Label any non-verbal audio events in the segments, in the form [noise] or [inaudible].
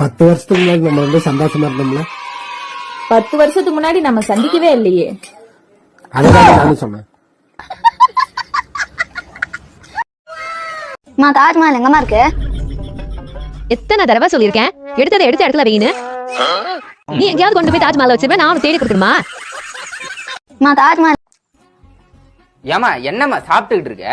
பத்து வருஷத்துக்கு முன்னாடி நம்ம ரெண்டு சந்தோஷமா இருந்தோம்ல? பத்து வருஷத்துக்கு முன்னாடி நம்ம சந்திக்கவே இல்லையே. அதுதான் நானும் சொன்னேன். மா தாஜ்மஹால் எங்கம்மா இருக்கு? எத்தனை தடவை சொல்லியிருக்கேன்? எடுத்ததை எடுத்த இடத்துல வைன்னு. நீ எங்கேயாவது கொண்டு போய் தாஜ்மஹால் வச்சிருப்பேன் நான் உனக்கு தேடி கொடுக்கணுமா? மா தாஜ்மஹால் ஏமா என்னம்மா சாப்பிட்டுக்கிட்டு இருக்க?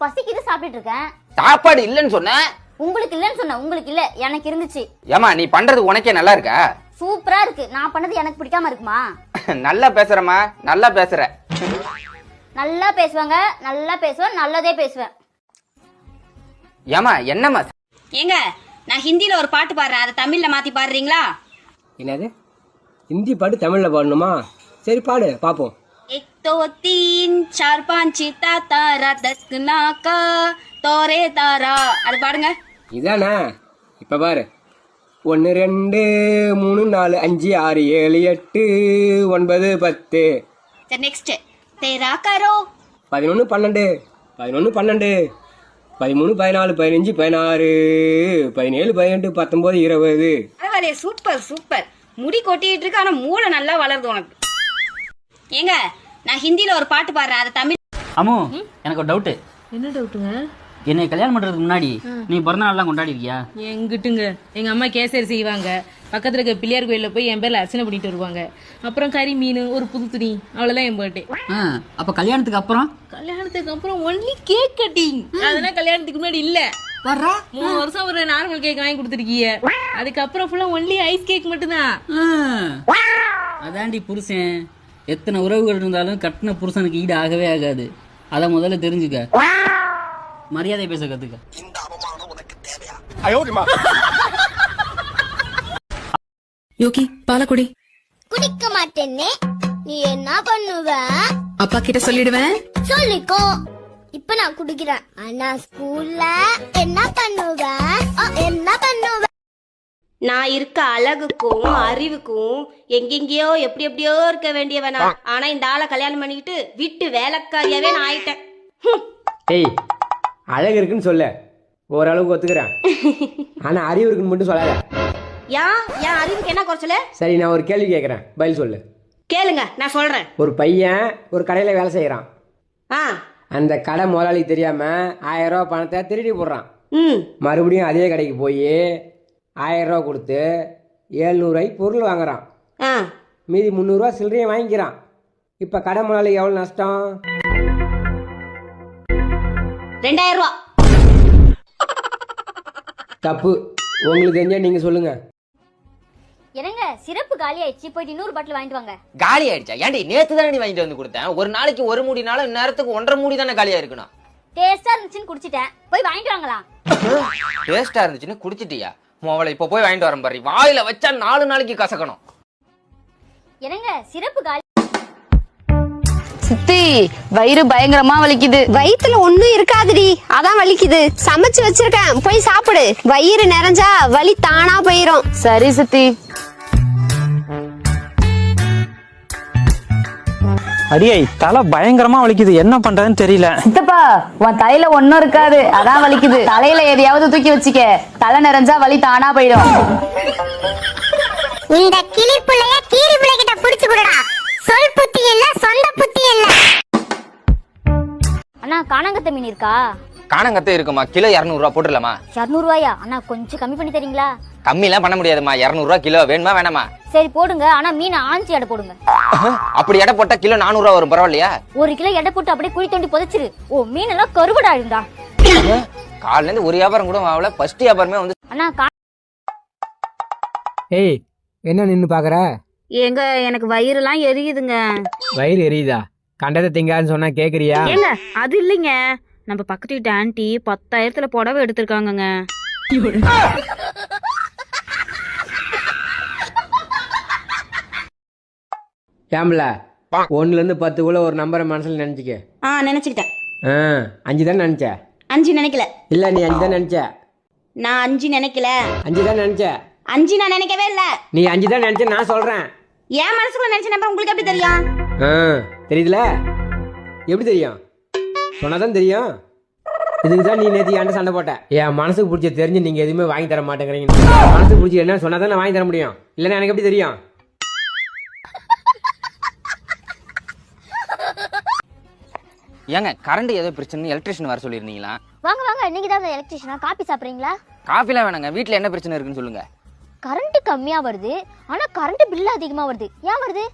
பசிக்குது சாப்பிட்டுட்டு இருக்கேன். சாப்பாடு இல்லைன்னு சொன்ன உங்களுக்கு இல்லைன்னு சொன்னேன். உங்களுக்கு இல்ல. எனக்கு இருந்துச்சு. ஏமா நீ பண்றது உனக்கே நல்லா இருக்கா? சூப்பரா இருக்கு. நான் பண்ணது எனக்கு பிடிக்காம இருக்குமா? [laughs] நல்லா பேசுறமா நல்லா பேசுற. நல்லா பேசுவாங்க. நல்லா பேசுவேன். நல்லதே பேசுவேன். ஏமா என்னம்மா? ஏங்க நான் ஹிந்தில ஒரு பாட்டு பாடுறேன். அதை தமிழ்ல மாத்தி பாடுறீங்களா? என்னது? ஹிந்தி பாட்டு தமிழ்ல பாடணுமா? சரி பாடு. பாப்போம். एक दो तीन चार पाँच चिता तारा दस नाका தோரே தாரா அது பாடுங்க இதானே இப்ப பாரு ஒன்று ரெண்டு மூணு நாலு அஞ்சு ஆறு ஏழு எட்டு ஒன்பது பத்து சரி நெக்ஸ்ட் தேரா கரோ பதினொன்று பன்னெண்டு பதினொன்று பன்னெண்டு பதிமூணு பதினாலு பதினஞ்சு பதினாறு பதினேழு பதினெட்டு பத்தொன்பது இருபது பரவாயில்லையே சூப்பர் சூப்பர் முடி கொட்டிட்டு இருக்கு ஆனா மூளை நல்லா வளருது உனக்கு ஏங்க நான் ஹிந்தில ஒரு பாட்டு பாடுறேன் அதை தமிழ். அம்மு எனக்கு ஒரு டவுட்டு என்ன டவுட்டுங்க என்னை கல்யாணம் பண்றதுக்கு முன்னாடி நீ பிறந்த நாள்லாம் கொண்டாடி இருக்கியா எங்கிட்டுங்க? எங்க அம்மா கேசரி செய்வாங்க. பக்கத்துல இருக்க பிள்ளையார் கோயில்ல போய் என் பேர்ல அர்ச்சனை பண்ணிட்டு வருவாங்க. அப்புறம் கறி மீன் ஒரு புது துணி அவ்வளவுதான் என் பர்த்டே ஆ, அப்ப கல்யாணத்துக்கு அப்புறம்? கல்யாணத்துக்கு அப்புறம் ஒன்லி கேக் கட்டிங் அதெல்லாம் கல்யாணத்துக்கு முன்னாடி இல்ல. மூணு வருஷம் ஒரு நார்மல் கேக் வாங்கி கொடுத்துருக்கீங்க அதுக்கப்புறம் ஃபுல்லா ஒன்லி ஐஸ் கேக் மட்டும்தான். ஆ, அதாண்டி புருஷன். எத்தனை உறவுகள் இருந்தாலும் கட்டின புருஷனுக்கு ஈடு ஆகவே ஆகாது. அதை முதல்ல தெரிஞ்சுக்க. மரியாதை பேச கத்துக்க. யோகி பாலக்குடி. குடிக்க மாட்டேன்னே. நீ என்ன பண்ணுவ? அப்பா கிட்ட சொல்லிடுவேன். சொல்லிக்கோ. இப்ப நான் குடிக்கிறேன். ஆனா ஸ்கூல்ல என்ன பண்ணுவ? என்ன பண்ணுவ? நான் இருக்க அழகுக்கும் அறிவுக்கும் எங்கெங்கேயோ எப்படி எப்படியோ இருக்க வேண்டியவனா. ஆனா இந்த ஆளை கல்யாணம் பண்ணிக்கிட்டு விட்டு வேலைக்காரியாவே நான் ஆயிட்டேன். ஏய் அழகு இருக்குன்னு சொல்ல. ஓரளவுக்கு ஒத்துக்கிறேன். ஆனா அறிவு இருக்குன்னு மட்டும் சொல்லாத. ஏன் என் அறிவுக்கு என்ன குறைச்சல சரி நான் ஒரு கேள்வி கேட்குறேன் பதில் சொல்லு. கேளுங்க நான் சொல்றேன். ஒரு பையன் ஒரு கடையில் வேலை செய்கிறான் ஆ. அந்த கடை முதலாளி தெரியாம ஆயிரம் ரூபா பணத்தை திருடி போடுறான். ம். மறுபடியும் அதே கடைக்கு போய் ஆயிரம் ரூபா கொடுத்து ஏழ்நூறுவாய்க்கு பொருள் வாங்குறான். ஆ. மீதி முந்நூறுரூவா சில்லறையும் வாங்கிக்கிறான். இப்போ கடை முதலாளி எவ்வளோ நஷ்டம்? ரெண்டாயிரம் ரூபா தப்பு. உங்களுக்கு தெரிஞ்சா நீங்கள் சொல்லுங்கள் என்னங்க சிறப்பு காலி ஆயிடுச்சு போயிட்டு இன்னொரு பாட்டில் வாங்கிட்டு வாங்க. காலி ஆயிடுச்சா ஏன்டி நேத்து தானே வாங்கிட்டு வந்து கொடுத்தேன். ஒரு நாளைக்கு ஒரு மூடினாலும் இந்நேரத்துக்கு ஒன்றரை மூடி தானே காலியா இருக்கணும். டேஸ்டா இருந்துச்சுன்னு குடிச்சிட்டேன். போய் வாங்கிட்டு வாங்கலாம் டேஸ்டா இருந்துச்சுன்னு குடிச்சிட்டியா? மோவலை இப்ப போய் வாங்கிட்டு வரேன் பாரு. வாயில வச்சா நாலு நாளைக்கு கசக்கணும். என்னங்க சிறப்பு காலி சித்தி வயிறு பயங்கரமா வலிக்குது. வயித்துல ஒண்ணும் இருக்காதுடி. அதான் வலிக்குது. சமைச்சு வச்சிருக்கேன். போய் சாப்பிடு. வயிறு நிறைஞ்சா வலி தானா போயிரும். சரி சித்தி. அடியை தலை பயங்கரமா வலிக்குது. என்ன பண்றதுன்னு தெரியல. சித்தப்பா உன் தலையில ஒண்ணும் இருக்காது. அதான் வலிக்குது. தலையில எதையாவது தூக்கி வச்சுக்க. தலை நிறைஞ்சா வலி தானா போயிடும். இந்த கிளி புள்ளைய கீரி புள்ளை கிட்ட புடிச்சு கொடுடா. சொல் புத்தி இல்ல சொந்த புத்தி இல்ல. அண்ணா காணாங்கத்த மீன் இருக்கா? காணங்கத்தை இருக்குமா? கிலோ இரநூறுவா போட்டுடலாமா? இரநூறுவாயா? அண்ணா கொஞ்சம் கம்மி பண்ணி தரீங்களா? கம்மிலாம் பண்ண முடியாதுமா. இரநூறுவா கிலோ வேணுமா வேணாமா? சரி போடுங்க. ஆனா மீன் ஆஞ்சி எடை போடுங்க. அப்படி எடை போட்டா கிலோ நானூறுவா வரும் பரவாயில்லையா? ஒரு கிலோ எடை போட்டு அப்படியே குழி தோண்டி புதைச்சிரு. ஓ மீன் எல்லாம் கருவடா இருந்தா காலைல இருந்து ஒரு வியாபாரம் கூட ஆகல. ஃபர்ஸ்ட் வியாபாரமே வந்து அண்ணா கா- ஏய் என்ன நின்று பார்க்குற ஏங்க எனக்கு வயிறுலாம் எரியுதுங்க. வயிறு எரியுதா? கண்டதை திங்கான்னு சொன்னா கேட்குறியா ஏங்க அது இல்லைங்க. நம்ம பக்கத்து வீட்டு ஆன்ட்டி பத்தாயிரத்துல புடவை எடுத்திருக்காங்கங்க. ஏம்ல ஒன்றுலேருந்து பத்துக்குள்ள ஒரு நம்பரை மனசில் நினச்சிக்க. ஆ நினைச்சுக்கிட்டேன். ஆ அஞ்சு தானே நினச்ச? அஞ்சு நினைக்கல. இல்லை நீ அஞ்சு தான் நினச்ச. நான் அஞ்சு நினைக்கல. அஞ்சு தான் நினச்ச. அஞ்சு நான் நினைக்கவே இல்ல. நீ அஞ்சு தான் நினச்ச நான் சொல்கிறேன் என் மனசுக்குள்ள நினைச்ச நம்பர் உங்களுக்கு எப்படி தெரியும்? ஆ தெரியுதுல? எப்படி தெரியும்? சொன்னாதான் தெரியும். இதுக்கு தான் நீ நேற்று என்கிட்ட சண்டை போட்ட. என் மனசுக்கு பிடிச்ச தெரிஞ்சு நீங்க எதுவுமே வாங்கி தர மாட்டேங்கிறீங்க. மனசுக்கு பிடிச்ச என்ன சொன்னா தான் வாங்கி தர முடியும். இல்லைன்னா எனக்கு எப்படி தெரியும்? ஏங்க கரண்ட் ஏதோ பிரச்சனை எலக்ட்ரிஷியன் வர சொல்லியிருந்தீங்களா? வாங்க வாங்க நீங்க தான் எலக்ட்ரிஷியனா காப்பி சாப்பிடுறீங்களா? காஃபிலாம் வேணாங்க வீட்டில் என்ன பிரச்சனை இருக்குன்னு சொல்லுங்க. கரண்ட் கம்மியா வருது ஆனா கரண்ட் பில் அதிகமா வருது. ஏன் வருது?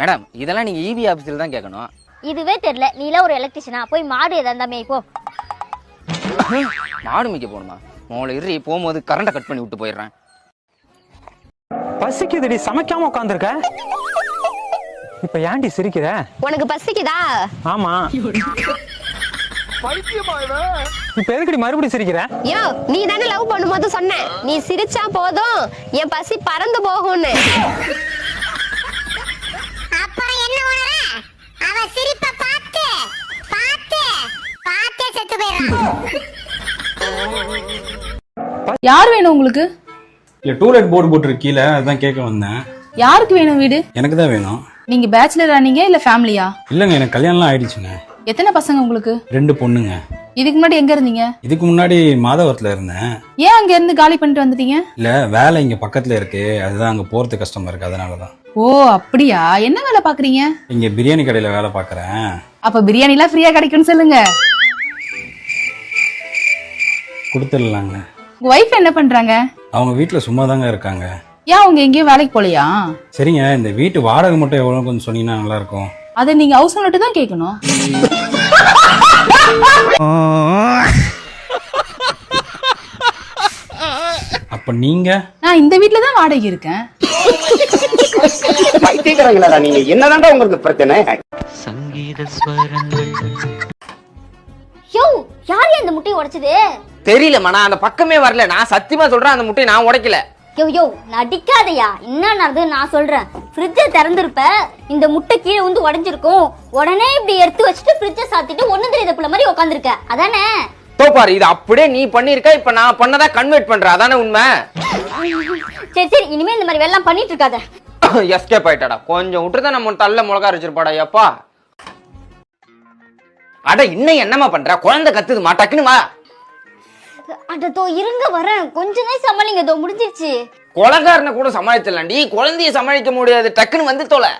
மேடம் இதெல்லாம் நீங்கள் இபி ஆஃபீஸில் தான் கேட்கணும். இதுவே தெரியல நீல ஒரு எலக்ட்ரிஷியனா போய் மாடு எதா இருந்தா மேய் போ மாடு மிக்க போகணுமா? உங்களை இரு போகும்போது கரண்ட்டை கட் பண்ணி விட்டு போயிடுறேன். பசிக்குதுடி சமைக்காம உட்காந்துருக்க இப்ப ஏன்டி சிரிக்கிற? உனக்கு பசிக்குதா? ஆமா. இப்ப எதுக்குடி மறுபடியும் சிரிக்கிற? யோ நீ தானே லவ் பண்ணும்போது சொன்ன. நீ சிரிச்சா போதும். என் பசி பறந்து போகும்னு. அப்புறம் என்ன உணர? அவ சிரிப்ப பார்த்து பார்த்து பார்த்தே செத்து போயிடறான் யார் வேணும் உங்களுக்கு? இல்ல டூலெட் போர்டு போட்டிருக்கு கீழே அதான் கேட்க வந்தேன். யாருக்கு வேணும் வீடு? எனக்கு தான் வேணும். நீங்க பேச்சுலரா நீங்க இல்ல ஃபேமிலியா இல்லைங்க எனக்கு கல்யாணம்லாம் ஆயிடுச்சுங்க. எத்தனை பசங்க உங்களுக்கு? ரெண்டு பொண்ணுங்க. இதுக்கு முன்னாடி எங்க இருந்தீங்க? இதுக்கு முன்னாடி மாதவரத்தில் இருந்தேன். ஏன் அங்க இருந்து காலி பண்ணிட்டு வந்துட்டீங்க? இல்ல வேலை இங்க பக்கத்துல இருக்கு. அதுதான் அங்க போறது கஷ்டமா இருக்கு அதனால தான் ஓ அப்படியா? என்ன வேலை பாக்குறீங்க இங்க பிரியாணி கடையில வேலை பார்க்கறேன். அப்ப பிரியாணி எல்லாம் ஃப்ரீயா கிடைக்கும்னு சொல்லுங்க. கொடுத்துடலாங்க. உங்க ஒய்ஃப் என்ன பண்றாங்க? அவங்க வீட்டுல சும்மா தாங்க இருக்காங்க. ஏன் அவங்க எங்கேயும் வேலைக்கு போலையா? சரிங்க இந்த வீட்டு வாடகை மட்டும் எவ்வளவு கொஞ்சம் சொன்னீங்கன்னா நல்லா இருக்கும் அதை நீங்க ஹவுஸ் ஓனர்ட்ட தான் கேட்கணும். அப்ப நீங்க? நான் இந்த வீட்ல தான் வாடகை இருக்கேன். பைத்தியக்காரங்களா நீங்க? என்னதான்டா உங்களுக்கு பிரச்சனை? யோ யார் அந்த முட்டையை உடைச்சது? தெரியலம்மா நான் அந்த பக்கமே வரல. நான் சத்தியமா சொல்றேன் அந்த முட்டையை நான் உடைக்கல. யோ யோ நடிக்காதயா. என்ன நடந்தது நான் சொல்றேன். ஃப்ரிட்ஜை திறந்திருப்ப இந்த முட்டை கீழே வந்து உடைஞ்சிருக்கும். உடனே இப்படி எடுத்து வச்சுட்டு ஃப்ரிட்ஜை சாத்திட்டு ஒண்ணும் தெரியாத புள்ள மாதிரி உட்காந்துருக்க அதானே? தோப்பாரு இது அப்படியே நீ பண்ணிருக்க இப்ப நான் பண்ணதா கன்வெர்ட் பண்ற அதானே உண்மை? சரி சரி இனிமே இந்த மாதிரி வெள்ளம் பண்ணிட்டு இருக்காத எஸ்கேப் ஆயிட்டாடா. கொஞ்சம் விட்டுதான் நம்ம தள்ள மிளகா வச்சிருப்பாடா ஐயப்பா அட இன்னும் என்னம்மா பண்ற? குழந்தை கத்துதுமா டக்குனு வா. அடதோ இருங்க வரேன். கொஞ்ச நேரம் சமாளிங்க இதோ முடிஞ்சிருச்சு. கொலகாரனை கூட சமாளிச்சிடலாம்டி. குழந்தைய சமாளிக்க முடியாது. டக்குன்னு வந்து தொலை.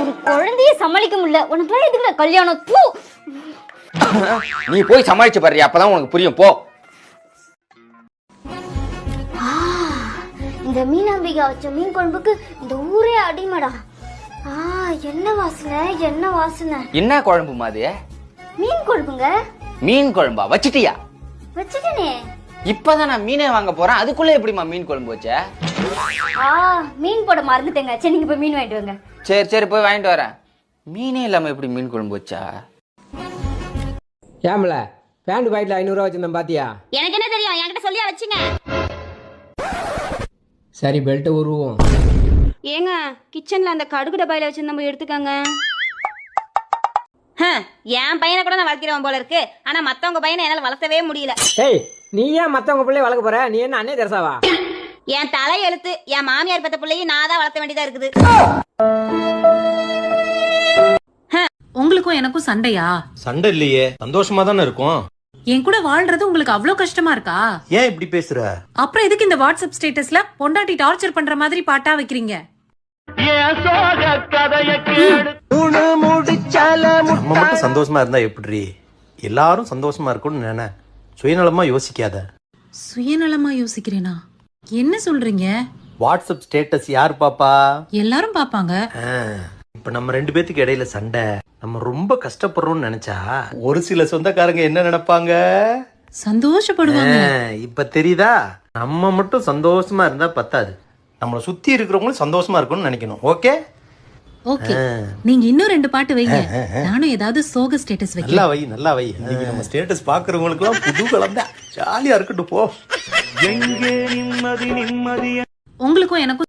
ஒரு குழந்தைய சமாளிக்க முடியல. உனக்கு எதுக்குல கல்யாணம்? தூ. நீ போய் சமாளிச்சு பாரு அப்பதான் உனக்கு புரியும். போ. இந்த மீனாம்பிகா வச்ச மீன் குழம்புக்கு இந்த ஊரே அடிமடா. ஆ என்ன வாசனை என்ன வாசனை? என்ன குழம்புமா அது? மீன் குழம்புங்க. மீன் குழம்பா? வச்சிட்டியா? வச்சுட்டேனே இப்பதான் நான் மீனே வாங்க போறேன். அதுக்குள்ள எப்படிமா மீன் குழம்பு வச்ச? ஆ மீன் போட மறந்துட்டேங்க. சரி நீங்க போய் மீன் வாங்கிட்டு வாங்க. சரி சரி போய் வாங்கிட்டு வரேன். மீனே இல்லாம எப்படி மீன் குழம்பு வச்சா? ஏம்ல பேண்ட் பாக்கெட்ல ஐநூறுரூவா வச்சிருந்தேன் பாத்தியா? எனக்கு என்ன தெரியும்? என்கிட்ட சொல்லியா வச்சுங்க. சரி பெல்ட்டை உருவோம். ஏங்க கிச்சன்ல அந்த கடுகு டப்பாயில வச்சு நம்ம எடுத்துக்கங்க. என் பையனை கூட நான் வளர்க்கிறவன் போல இருக்கு. ஆனா மத்தவங்க பையனை என்னால வளர்த்தவே முடியல. ஏய் நீ ஏன் மத்தவங்க பிள்ளைய வளர்க்க போற? நீ என்ன அண்ணே தெரசாவா? என் தலை எழுத்து என் மாமியார் பெத்த பிள்ளையும் நான் தான் வளர்த்த வேண்டியதா இருக்குது. உங்களுக்கும் எனக்கும் சண்டையா? சண்டை இல்லையே. சந்தோஷமா தானே இருக்கும்? என் கூட வாழ்றது உங்களுக்கு அவ்வளவு கஷ்டமா இருக்கா? ஏன் இப்படி பேசுற? அப்புறம் எதுக்கு இந்த வாட்ஸ்அப் ஸ்டேட்டஸ்ல பொண்டாட்டி டார்ச்சர் பண்ற மாதிரி பாட்டா வைக்கிறீங்க? நம்ம மட்டும் சந்தோஷமா இருந்தா எப்படி எல்லாரும் சந்தோஷமா இருக்கணும்னு நினை சுயநலமா யோசிக்காத. சுயநலமா யோசிக்கிறேனா? என்ன சொல்றீங்க? வாட்ஸ்அப் ஸ்டேட்டஸ் யார் பாப்பா? எல்லாரும் பாப்பாங்க. இப்ப நம்ம ரெண்டு பேத்துக்கு இடையில சண்டை. நம்ம ரொம்ப கஷ்டப்படுறோம்னு நினைச்சா ஒரு சில சொந்தக்காரங்க என்ன நினைப்பாங்க? சந்தோஷப்படுவாங்க. இப்ப தெரியுதா? நம்ம மட்டும் சந்தோஷமா இருந்தா பத்தாது. நம்மளை சுத்தி இருக்கிறவங்களும் சந்தோஷமா இருக்கணும்னு நினைக்கணும். ஓகே ஓகே நீங்க இன்னும் ரெண்டு பாட்டு வைங்க. நானும் ஏதாவது சோக ஸ்டேட்டஸ் வைக்கிறேன். நல்லா வை நல்லா வை. இன்னைக்கு நம்ம ஸ்டேட்டஸ் பாக்குறவங்களுக்கு எல்லாம் புது கலந்தா ஜாலியா இருக்கட்டும் போ. உங்களுக்கும் எனக்கும்